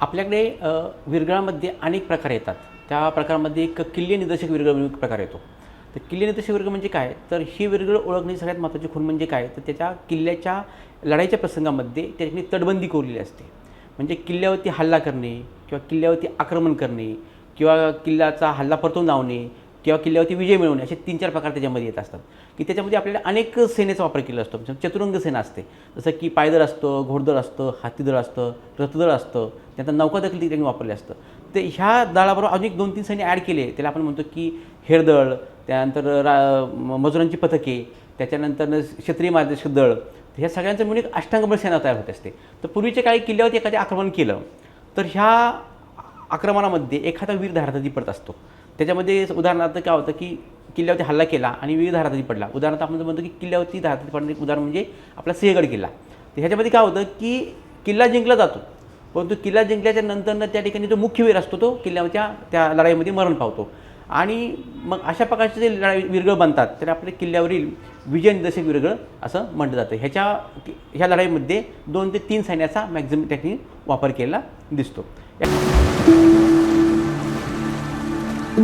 आपल्याकडे विरगळामध्ये अनेक प्रकार येतात. त्या प्रकारामध्ये एक किल्ले निदर्शक विरगळ म्हणून प्रकार येतो. तर किल्ले निदर्शक विरगळ म्हणजे काय? तर ही विरगळ ओळखणे सगळ्यात महत्त्वाची खूण म्हणजे काय? तर त्याच्या किल्ल्याच्या लढाईच्या प्रसंगामध्ये त्या ठिकाणी तटबंदी कोरलेली असते. म्हणजे किल्ल्यावरती हल्ला करणे किंवा किल्ल्यावरती आक्रमण करणे किंवा किल्ल्याचा हल्ला परतून लावणे किंवा किल्ल्यावरती विजय मिळवणे असे तीन चार प्रकार त्याच्यामध्ये येत असतात. की त्याच्यामध्ये आपल्याला अनेक सेनेचा वापर केला असतो. म्हणजे चतुरंग सेना असते. जसं की पायदळ असतं घोडदळ असतं हातीदळ असतं रथदळ असतं. त्यानंतर नौका देखील त्यांनी वापरले असतं. ते ह्या दळाबरोबर अजून एक दोन तीन सैन्य ॲड केले. त्याला आपण म्हणतो की हेरदळ त्यानंतर रा मजुरांची पथके त्याच्यानंतर क्षत्रिय मार्गदर्शक दळ. ह्या सगळ्यांचं मिळून एक अष्टांगबळ सेना तयार होत असते. तर पूर्वीच्या काळी किल्ल्यावरती एखादे आक्रमण केलं तर ह्या आक्रमणामध्ये एखादा वीर धाराती पडत असतो. त्याच्यामध्ये उदाहरणार्थ काय होतं की किल्ल्यावरती हल्ला केला आणि विविध धाराती पडला. उदाहरणार्थ आपण म्हणतो की किल्ल्यावरती धाराती पडण्याचं उदाहरण म्हणजे आपला सिंहगड किल्ला. तर ह्याच्यामध्ये काय होतं की किल्ला जिंकला जातो. परंतु किल्ला जिंकल्याच्या नंतरनं त्या ठिकाणी जो मुख्य वीर असतो तो किल्ल्यावरच्या त्या लढाईमध्ये मरण पावतो. आणि मग अशा प्रकारचे जे लढाई विरगळ बनतात तर आपल्या किल्ल्यावरील विजय निदर्शक विरगळ असं म्हटलं जातं. ह्याच्या ह्या लढाईमध्ये दोन ते तीन सैन्याचा मॅक्झिमम त्यांनी वापर केलेला दिसतो.